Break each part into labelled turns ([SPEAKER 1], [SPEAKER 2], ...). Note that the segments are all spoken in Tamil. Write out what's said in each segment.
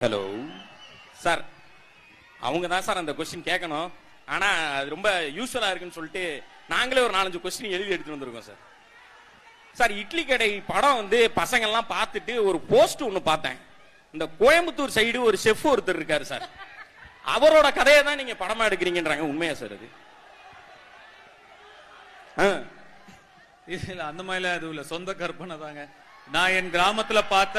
[SPEAKER 1] ஹலோ சார் அவங்க தான் சார் அந்த கொஸ்டின் கேட்கணும். ஆனா அது ரொம்ப யூஸ்ஃபுல்லா இருக்குன்னு சொல்லிட்டு நாங்களே ஒரு நாலஞ்சு கொஸ்டின் எழுதி எடுத்துகிட்டு வந்திருக்கோம் சார் சார் இட்லி கடை படம் வந்து பசங்க எல்லாம் பார்த்துட்டு ஒரு போஸ்ட் ஒன்று பார்த்தேன். இந்த கோயம்புத்தூர் சைடு ஒரு செஃப் ஒருத்தர் இருக்காரு சார் அவரோட கதையை தான் நீங்க படமா எடுக்கிறீங்கன்றாங்க. உண்மையா சார் அது? ஆ,
[SPEAKER 2] இல்ல அந்த மாதிரிலாம் எதுவும் இல்லை. சொந்த கற்பனை தாங்க. நான் என் கிராமத்துல பார்த்த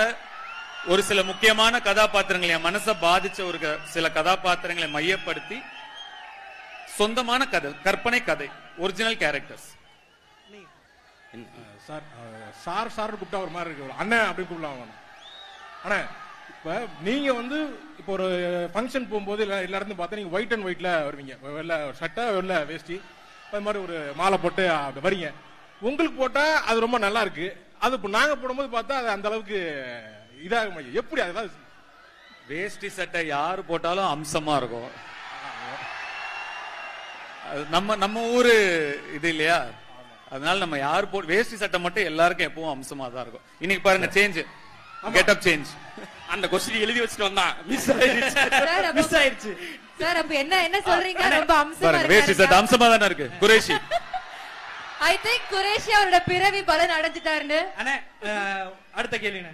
[SPEAKER 2] ஒரு சில முக்கியமான கதாபாத்திரங்களை என் மனசை பாதிச்ச ஒரு க- சில கதாபாத்திரங்களை மையப்படுத்தி சொந்தமான கதை கற்பனை கதை original characters
[SPEAKER 3] sir sir sir கூப்பிட்டா ஒரு மாதிரி இருக்கு. அண்ணன் அப்படி கூப்பிடலாம் அண்ணா இப்ப நீங்க வந்து இப்போ ஒரு ஃபங்க்ஷன் போகும்போது எல்லா எல்லா இடத்துலையும் பார்த்தா நீங்க ஒயிட் அண்ட் ஒயிட்ல வருவீங்க. வெள்ளை சட்டை வெள்ளை வேஷ்டி. அது மாதிரி ஒரு மாலை போட்டு அப்படி வரீங்க உங்களுக்கு போட்டா அது ரொம்ப நல்லா இருக்கு. அது இப்போ நாங்கள் போடும்போது பார்த்தா அது அந்த அளவுக்கு இதாக மாட்டேங்குது. எப்படி அதெல்லாம்
[SPEAKER 2] வேஷ்டி சட்டை யாரு போட்டாலும் அம்சமா இருக்கும். நம்ம நம்ம ஊரு இது இல்லையா? அதனால நம்ம யார் போ வேஷ்டி சட்டை மட்டும் எல்லாருக்கும் எப்பவும் அம்சமா தான் இருக்கும். இன்னைக்கு பாருங்க சேஞ்ச் கெட்டப் சேஞ்ச்
[SPEAKER 1] அந்த கொஸ்டின் எழுதி வச்சுட்டு வந்தான் மிஸ் ஆயிடுச்சு.
[SPEAKER 4] சார் அப்ப-
[SPEAKER 1] மிஸ் ஆயிடுச்சு.
[SPEAKER 4] சார் அப்ப என்ன என்ன சொல்றீங்க? ரொம்ப அம்சமா
[SPEAKER 2] பாருங்க வேஷ்டி சட்டை அம்சமா தானே இருக்கு. குரேஷி.
[SPEAKER 4] ஐ திங்க் குரேஷி அவரோட பிறவி பலன் அடைஞ்சிட்டாருன்னு.
[SPEAKER 5] அண்ணே அஹ், அடுத்த கேள்விண்ணே.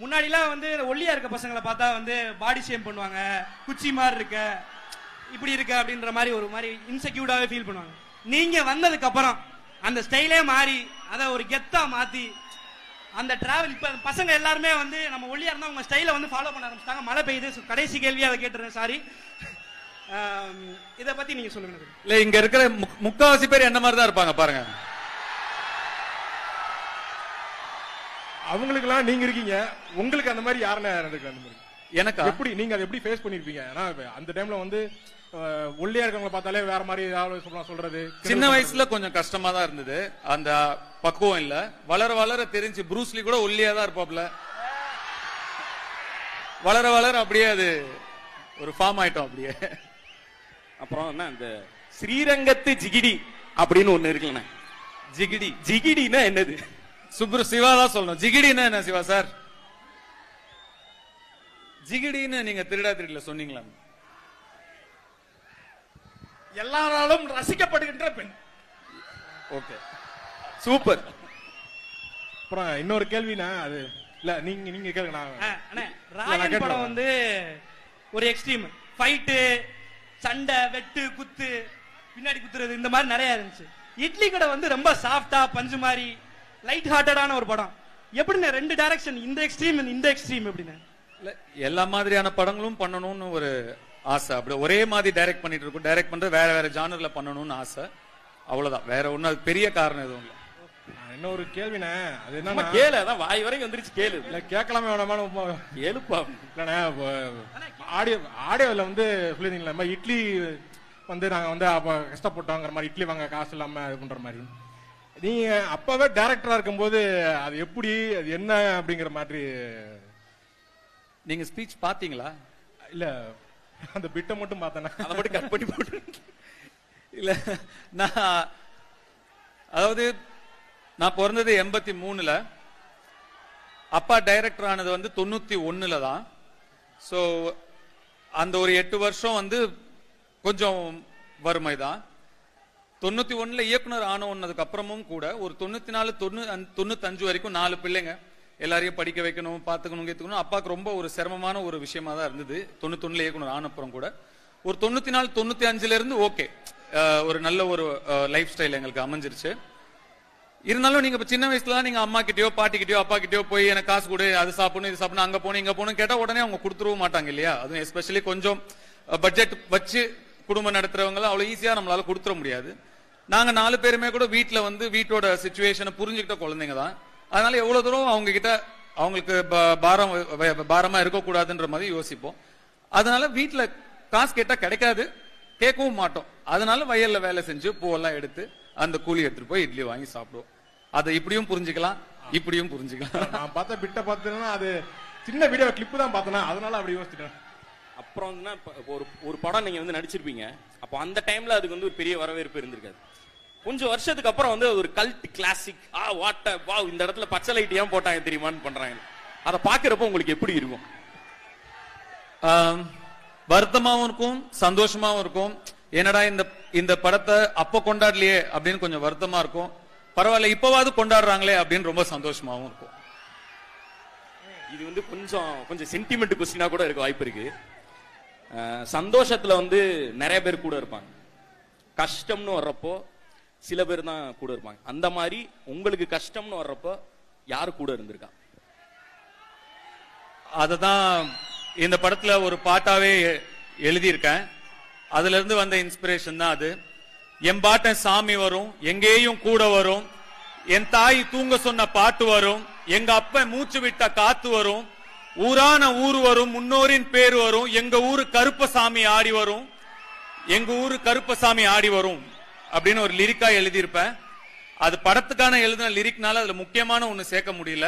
[SPEAKER 5] முன்னாடிலாம் வந்து ஒல்லியா இருக்க பசங்களை பார்த்தா வந்து பாடி ஷேம் பண்ணுவாங்க குச்சி மாதிரி இருக்க இப்படி இருக்க அப்படின்ற மாதிரி ஒரு மாதிரி இன்செக்யூர்டாவே ஃபீல் பண்ணுவாங்க. நீங்க வந்ததுக்கு அப்புறம் அந்த ஸ்டைலே மாறி அதை ஒரு கெத்தா மாத்தி அந்த டிராவல் இப்ப பசங்க எல்லாருமே வந்து நம்ம ஒல்லியா இருந்தா உங்க ஸ்டைலை வந்து ஃபாலோ பண்ண ஆரம்பிச்சிட்டாங்க. மழை பெய்யுது கடைசி கேள்வி அதை கேட்டுறேன் சாரி இதை பத்தி நீங்க சொல்லுங்க
[SPEAKER 2] இல்ல இங்க இருக்கிற முக்காவாசி பேர் என்ன மாதிரி தான் இருப்பாங்க பாருங்க.
[SPEAKER 3] அவங்களுக்கெல்லாம் நீங்க இருக்கீங்க. உங்களுக்கு அந்த மாதிரி யாருன்னு நடக்கு அந்த மாதிரி.
[SPEAKER 2] எனக்கா?
[SPEAKER 3] எப்படி நீங்க அதை எப்படி ஃபேஸ் பண்ணிருப்பீங்க? ஏன்னா இப்ப அந்த டைம்ல வந்து ஒல்லியா இருக்கவங்கள பார்த்தாலே வேற மாதிரி ஏதாவது சொல்லலாம் சொல்றது.
[SPEAKER 2] சின்ன வயசுல கொஞ்சம் கஷ்டமா தான் இருந்தது. அந்த பக்குவம் இல்ல. வளர வளர தெரிஞ்சு ப்ரூஸ்லி கூட ஒல்லியா தான் இருப்பாப்ல வளர வளர அப்படியே அது ஒரு ஃபார்ம் ஆயிட்டோம் அப்படியே.
[SPEAKER 1] அப்புறம் என்ன இந்த ஸ்ரீரங்கத்து ஜிகிடி அப்படின்னு ஒண்ணு இருக்குல்லண்ணே.
[SPEAKER 2] ஜிகிடி.
[SPEAKER 1] ஜிகிடினா என்னது?
[SPEAKER 2] சுப்ரு சிவா தான் சொல்லணும். ஜிகிடின்னா என்ன சிவா சார்? ஜிகிடின்னு நீங்க திருடா திருடல சொன்னீங்களா?
[SPEAKER 3] எல்லாராலும் ரசிக்கப்படுகின்ற பெண்.
[SPEAKER 2] ஓகே.
[SPEAKER 1] சூப்பர்.
[SPEAKER 3] அப்புறம் இன்னொரு கேள்வினா அது இல்ல நீங்க நீங்க கேளுங்க
[SPEAKER 5] ராயன். படம் வந்து ஒரு எக்ஸ்ட்ரீம் ஃபைட்டு சண்டை வெட்டு குத்து பின்னாடி குத்துறது இந்த மாதிரி நிறைய இருந்துச்சு. இட்லி கடை வந்து ரொம்ப சாஃப்டா பஞ்சு மாதிரி லைட் ஹார்ட்டடான ஒரு படம். எப்படிண்ணே ரெண்டு டைரக்ஷன் இந்த எக்ஸ்ட்ரீம் இந்த எக்ஸ்ட்ரீம் எப்படிண்ணே
[SPEAKER 2] இல்ல எல்லா மாதிரியான படங்களும் பண்ணணும்னு ஒரு ஆசை. அப்படி ஒரே மாதிரி டைரக்ட் பண்ணிட்டு இருக்கோம். டைரக்ட் பண்றது வேற வேற ஜானர்ல பண்ணணும்னு ஆசை. அவ்வளவுதான். வேற ஒண்ணும் அது பெரிய காரணம் எதுவும் இல்ல.
[SPEAKER 3] நான் இன்னொரு கேள்வினே அது என்னன்னா
[SPEAKER 1] கேளு அதான் வாய் வரைக்கும் வந்துருச்சு கேளு.
[SPEAKER 3] இல்ல கேட்கலாமே வேணாமான்னு
[SPEAKER 1] கேளுப்பா.
[SPEAKER 3] இல்லண்ணே ஆடியோ ஆடியோவில் வந்து சொல்லியிருந்தீங்களா இந்த மாதிரி இட்லி வந்து நாங்க வந்து அப்ப கஷ்டப்பட்டோங்கிற மாதிரி இட்லி வாங்க காசு இல்லாம இது பண்ற மாதிரி. நீங்க அப்பவே டைரக்டரா இருக்கும்போது அது எப்படி அது என்ன அப்படிங்கிற மாதிரி
[SPEAKER 2] நீங்க ஸ்பீச் பாத்தீங்களா
[SPEAKER 3] இல்ல அந்த பிட்டை மட்டும் பார்த்தேன்னா
[SPEAKER 1] அதை மட்டும் கட் பண்ணி போட்டு
[SPEAKER 2] இல்ல நான் அதாவது நான் பிறந்தது எண்பத்தி மூணுல. அப்பா டைரக்டர் ஆனது வந்து தொண்ணூத்தி ஒண்ணுல தான். ஸோ அந்த ஒரு எட்டு வருஷம் வந்து கொஞ்சம் வறுமை தான். தொண்ணூத்தி ஒண்ணுல இயக்குனர் ஆன ஒன்னதுக்கு அப்புறமும் கூட ஒரு தொண்ணூத்தி நாலு தொண்ணூ தொண்ணூத்தஞ்சு வரைக்கும் நாலு பிள்ளைங்க எல்லாரையும் படிக்க வைக்கணும் பார்த்துக்கணும் கேத்துக்கணும். அப்பாவுக்கு ரொம்ப ஒரு சிரமமான ஒரு விஷயமா தான் இருந்தது. தொண்ணூத்தொன்னுல இயக்குனர் ஆன அப்புறம் கூட. ஒரு தொண்ணூத்தி நாலு தொண்ணூத்தி அஞ்சுல இருந்து ஓகே. ஒரு நல்ல ஒரு லைஃப் ஸ்டைல் எங்களுக்கு அமைஞ்சிருச்சு. இருந்தாலும் நீங்க இப்ப சின்ன வயசுல நீங்க அம்மா கிட்டயோ பாட்டி கிட்டயோ அப்பா கிட்டயோ போய் எனக்கு காசு கொடு அது சாப்பிடணும் இது சாப்பிடணும் அங்க போகணும் இங்க போகணும் கேட்டா உடனே அவங்க கொடுத்துருவும் மாட்டாங்க இல்லையா? அதுவும் எஸ்பெஷலி கொஞ்சம் பட்ஜெட் வச்சு குடும்பம் நடத்துறவங்க அவ்வளவு ஈஸியா நம்மளால கொடுத்துட முடியாது. நாங்க நாலு பேருமே கூட வீட்டில் வந்து வீட்டோட சுச்சுவேஷனை புரிஞ்சுக்கிட்ட குழந்தைங்க தான். அதனால எவ்வளவு தூரம் அவங்க கிட்ட அவங்களுக்கு பாரம் பாரமா இருக்கக்கூடாதுன்ற மாதிரி யோசிப்போம். அதனால வீட்டில் காசு கேட்டா கிடைக்காது. கேட்கவும் மாட்டோம். அதனால வயல்ல வேலை செஞ்சு பூவெல்லாம் எடுத்து அந்த கூலி எடுத்துட்டு போய் இட்லி வாங்கி சாப்பிடுவோம். அதை இப்படியும் புரிஞ்சுக்கலாம். இப்படியும் புரிஞ்சுக்கலாம்.
[SPEAKER 3] நான் பார்த்த பிட்டை பார்த்தேன்னா அது சின்ன வீடியோ கிளிப்பு தான் பார்த்தேன்னா அதனால அப்படி யோசிச்சிட்டேன்.
[SPEAKER 1] அப்புறம் வந்து இப்ப இப்ப ஒரு ஒரு படம் நீங்க வந்து நடிச்சிருப்பீங்க. அப்போ அந்த டைம்ல அதுக்கு வந்து ஒரு பெரிய வரவேற்பு இருந்திருக்காது. கொஞ்சம் வருஷத்துக்கு அப்புறம் வந்து ஒரு கல்ட் கிளாசிக் ஆ வாட்ட வா இந்த இடத்துல பச்சை லைட் ஏன் போட்டாங்க தெரியுமான்னு பண்றாங்க. அதை பாக்குறப்போ உங்களுக்கு எப்படி இருக்கும்?
[SPEAKER 2] ஆம், வருத்தமாவும் இருக்கும் சந்தோஷமாவும் இருக்கும். என்னடா இந்த இந்த படத்தை அப்ப கொண்டாடலையே அப்படின்னு கொஞ்சம் வருத்தமா இருக்கும். பரவாயில்ல இப்பவாவது கொண்டாடுறாங்களே அப்படின்னு ரொம்ப சந்தோஷமாவும் இருக்கும்.
[SPEAKER 1] இது வந்து கொஞ்சம் கொஞ்சம் சென்டிமெண்ட் கொஸ்டினா கூட இருக்க வாய்ப்பு இருக்கு. சந்தோஷத்துல வந்து நிறைய பேர் கூட இருப்பாங்க. கஷ்டம்னு வர்றப்போ சில பேர் தான் கூட இருப்பாங்க. அந்த மாதிரி உங்களுக்கு கஷ்டம்னு வர்றப்போ யார் கூட இருந்திருக்கா?
[SPEAKER 2] அததான் இந்த படத்துல ஒரு பாட்டாவே எழுதியிருக்கேன். அதுல இருந்து வந்த இன்ஸ்பிரேஷன் தான் அது. என் பாட்டன் சாமி வரும் எங்கேயும் கூட வரும். என் தாய் தூங்க சொன்ன பாட்டு வரும். எங்க அப்ப மூச்சு விட்ட காத்து வரும். ஊரான ஊர் வரும் முன்னோரின் பேர் வரும் எங்க ஊரு கருப்பசாமி ஆடி வரும் எங்க ஊரு கருப்பசாமி ஆடி வரும் அப்படின்னு ஒரு லிரிக்கா எழுதியிருப்பேன். அது படத்துக்கான எழுதின லிரிக்னால அதுல முக்கியமான ஒண்ணு சேர்க்க முடியல.